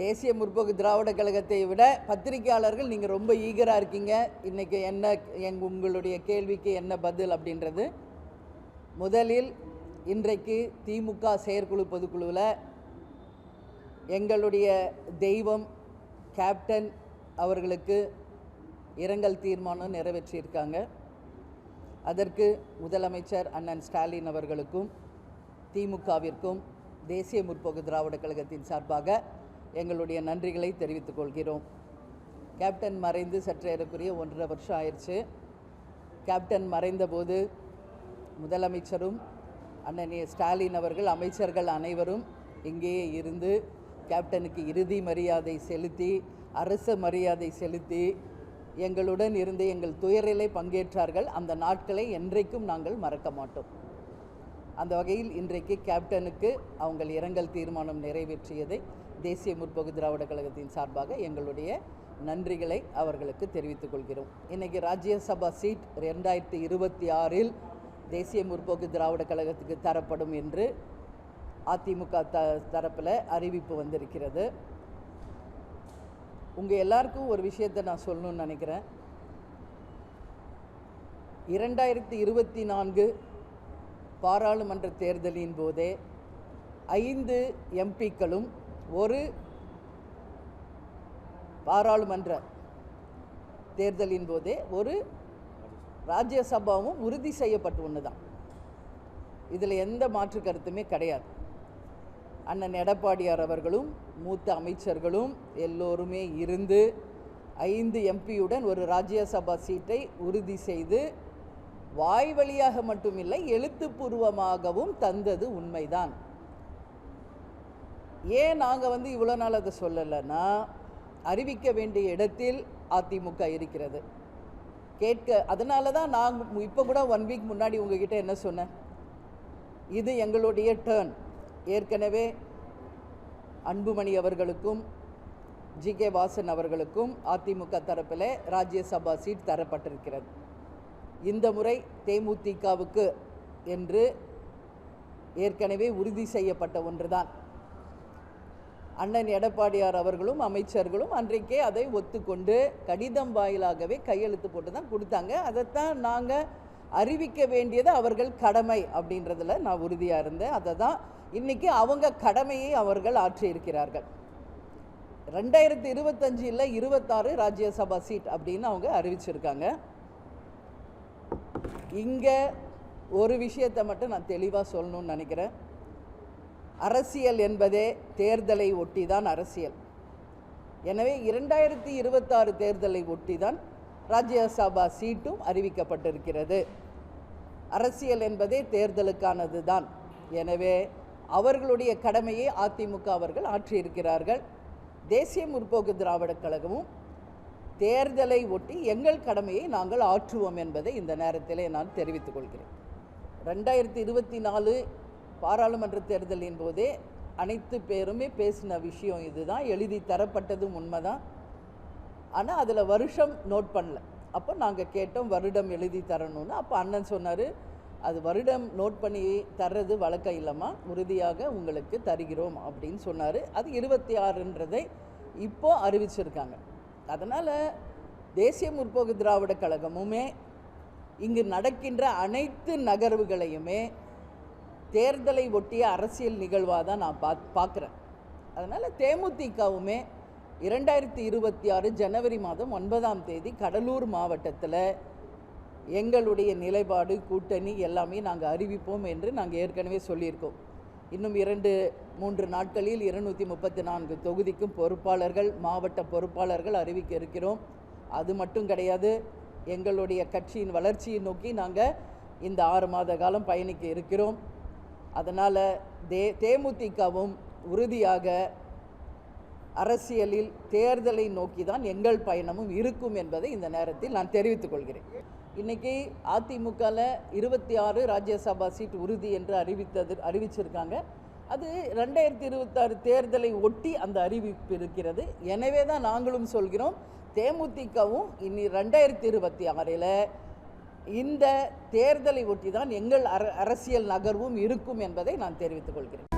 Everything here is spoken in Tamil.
தேசிய முற்போக்கு திராவிட கழகத்தை விட பத்திரிகையாளர்கள் நீங்கள் ரொம்ப ஈகராக இருக்கீங்க. இன்றைக்கி என்ன எங் உங்களுடைய கேள்விக்கு என்ன பதில் அப்படின்றது? முதலில் இன்றைக்கு திமுக செயற்குழு பொதுக்குழுவில் எங்களுடைய தெய்வம் கேப்டன் அவர்களுக்கு இரங்கல் தீர்மானம் நிறைவேற்றியிருக்காங்க. அதற்கு முதலமைச்சர் அண்ணன் ஸ்டாலின் அவர்களுக்கும் திமுகவிற்கும் தேசிய முற்போக்கு திராவிட கழகத்தின் சார்பாக எங்களுடைய நன்றிகளை தெரிவித்துக் கொள்கிறோம். கேப்டன் மறைந்து சற்றேறக்குரிய ஒன்றரை வருஷம் ஆயிடுச்சு. கேப்டன் மறைந்தபோது முதலமைச்சரும் அண்ணன் ஸ்டாலின் அவர்கள் அமைச்சர்கள் அனைவரும் இங்கேயே இருந்து கேப்டனுக்கு இறுதி மரியாதை செலுத்தி அரச மரியாதை செலுத்தி எங்களுடன் இருந்து எங்கள் துயரிலே பங்கேற்றார்கள். அந்த நாட்களை என்றைக்கும் நாங்கள் மறக்க மாட்டோம். அந்த வகையில் இன்றைக்கு கேப்டனுக்கு அவங்கள் இரங்கல் தீர்மானம் நிறைவேற்றியதை தேசிய முற்போக்கு திராவிட கழகத்தின் சார்பாக எங்களுடைய நன்றிகளை அவர்களுக்கு தெரிவித்துக் கொள்கிறோம். இன்னைக்கு ராஜ்யசபா சீட் ரெண்டாயிரத்தி இருபத்தி ஆறில் தேசிய முற்போக்கு திராவிட கழகத்துக்கு தரப்படும் என்று அதிமுக த தரப்பில் அறிவிப்பு வந்திருக்கிறது. உங்கள் எல்லாருக்கும் ஒரு விஷயத்தை நான் சொல்லணும்னு நினைக்கிறேன். இரண்டாயிரத்தி இருபத்தி நான்கு பாராளுமன்ற தேர்தலின் போதே ஐந்து எம்பிக்களும் ஒரு பாராளுமன்ற தேர்தலின் போதே ஒரு ராஜ்யசபாவும் உறுதி செய்யப்பட்டு ஒன்று தான் இதில் எந்த மாற்று கருத்துமே கிடையாது. அண்ணன் எடப்பாடியார் அவர்களும் மூத்த அமைச்சர்களும் எல்லோருமே இருந்து ஐந்து எம்பியுடன் ஒரு ராஜ்யசபா சீட்டை உறுதி செய்து வாய் வழியாக மட்டுமில்லை எழுத்துப்பூர்வமாகவும் தந்தது உண்மைதான். ஏன் நாங்கள் வந்து இவ்வளோ நாள் அதை சொல்லலைன்னா அறிவிக்க வேண்டிய இடத்தில் அதிமுக இருக்கிறது. கேட்க அதனால தான் நான் இப்போ கூட ஒன் வீக் முன்னாடி உங்ககிட்ட என்ன சொன்னேன்? இது எங்களுடைய டேர்ன் ஏற்கனவே அன்புமணி அவர்களுக்கும் ஜி கே வாசன் அவர்களுக்கும் அதிமுக தரப்பில் ராஜ்யசபா சீட் தரப்பட்டிருக்கிறது. இந்த முறை தேமுதிகவுக்கு என்று ஏற்கனவே உறுதி செய்யப்பட்ட ஒன்றுதான். அண்ணன் எடப்பாடியார் அவர்களும் அமைச்சர்களும் அன்றைக்கே அதை ஒத்துக்கொண்டு கடிதம் வாயிலாகவே கையெழுத்து போட்டு தான் கொடுத்தாங்க. அதைத்தான் நாங்கள் அறிவிக்க வேண்டியது அவர்கள் கடமை அப்படின்றதில் நான் உறுதியாக இருந்தேன். அதை தான் இன்றைக்கி அவங்க கடமையை அவர்கள் ஆற்றியிருக்கிறார்கள். ரெண்டாயிரத்தி இருபத்தஞ்சில் இருபத்தாறு ராஜ்யசபா சீட் அப்படின்னு அவங்க அறிவிச்சிருக்காங்க. இங்கே ஒரு விஷயத்தை மட்டும் நான் தெளிவாக சொல்லணும்னு நினைக்கிறேன். அரசியல் என்பதே தேர்தலை ஒட்டி தான் அரசியல். எனவே இரண்டாயிரத்தி இருபத்தாறு தேர்தலை ஒட்டி தான் ராஜ்யசபா சீட்டும் அறிவிக்கப்பட்டிருக்கிறது. அரசியல் என்பதே தேர்தலுக்கானது தான் எனவே அவர்களுடைய கடமையை அதிமுக அவர்கள் ஆற்றியிருக்கிறார்கள். தேசிய முற்போக்கு திராவிடக் கழகமும் தேர்தலை ஒட்டி எங்கள் கடமையை நாங்கள் ஆற்றுவோம் என்பதை இந்த நேரத்திலே நான் தெரிவித்துக் கொள்கிறேன். ரெண்டாயிரத்தி இருபத்தி நாலு பாராளுமன்ற தேர்தலின் போதே அனைத்து பேருமே பேசின விஷயம் இதுதான். எழுதி தரப்பட்டதும் உண்மைதான். ஆனால் அதில் வருஷம் நோட் பண்ணல. அப்போ நாங்கள் கேட்டோம் வருடம் எழுதி தரணும்னு. அப்போ அண்ணன் சொன்னார் அது வருடம் நோட் பண்ணி தர்றது வழக்கம் இல்லைம்மா. உறுதியாக உங்களுக்கு தருகிறோம் அப்படின்னு சொன்னார். அது இருபத்தி ஆறுன்றதை இப்போ அறிவிச்சிருக்காங்க. அதனால் தேசிய முற்போக்கு திராவிட கழகமுமே இங்கு நடக்கின்ற அனைத்து நகர்வுகளையுமே தேர்தலை ஒட்டிய அரசியல் நிகழ்வாக தான் நான் பா பார்க்குறேன் அதனால் தேமுதிகவுமே இரண்டாயிரத்தி இருபத்தி ஆறு ஜனவரி மாதம் ஒன்பதாம் தேதி கடலூர் மாவட்டத்தில் எங்களுடைய நிலைப்பாடு கூட்டணி எல்லாமே நாங்கள் அறிவிப்போம் என்று நாங்கள் ஏற்கனவே சொல்லியிருக்கோம். இன்னும் இரண்டு மூன்று நாட்களில் இருநூற்றி முப்பத்தி நான்கு தொகுதிக்கும் பொறுப்பாளர்கள் மாவட்ட பொறுப்பாளர்கள் அறிவிக்க இருக்கிறோம். அது மட்டும் கிடையாது எங்களுடைய கட்சியின் வளர்ச்சியை நோக்கி நாங்கள் இந்த ஆறு மாத காலம் பயணிக்க இருக்கிறோம். அதனால் தே தேமுதிகவும் உறுதியாக அரசியலில் தேர்தலை நோக்கி தான் எங்கள் பயணமும் இருக்கும் என்பதை இந்த நேரத்தில் நான் தெரிவித்துக் கொள்கிறேன். இன்னைக்கு அதிமுகவில் இருபத்தி ஆறு ராஜ்யசபா சீட் உறுதி என்று அறிவித்தது அறிவிச்சிருக்காங்க. அது ரெண்டாயிரத்தி இருபத்தாறு தேர்தலை ஒட்டி அந்த அறிவிப்பு இருக்கிறது. எனவே தான் நாங்களும் சொல்கிறோம் தேமுதிகவும் இனி ரெண்டாயிரத்தி இருபத்தி ஆறில் இந்த தேர்தலை ஒட்டி தான் எங்கள் அர அரசியல் நகர்வும் இருக்கும் என்பதை நான் தெரிவித்துக் கொள்கிறேன்.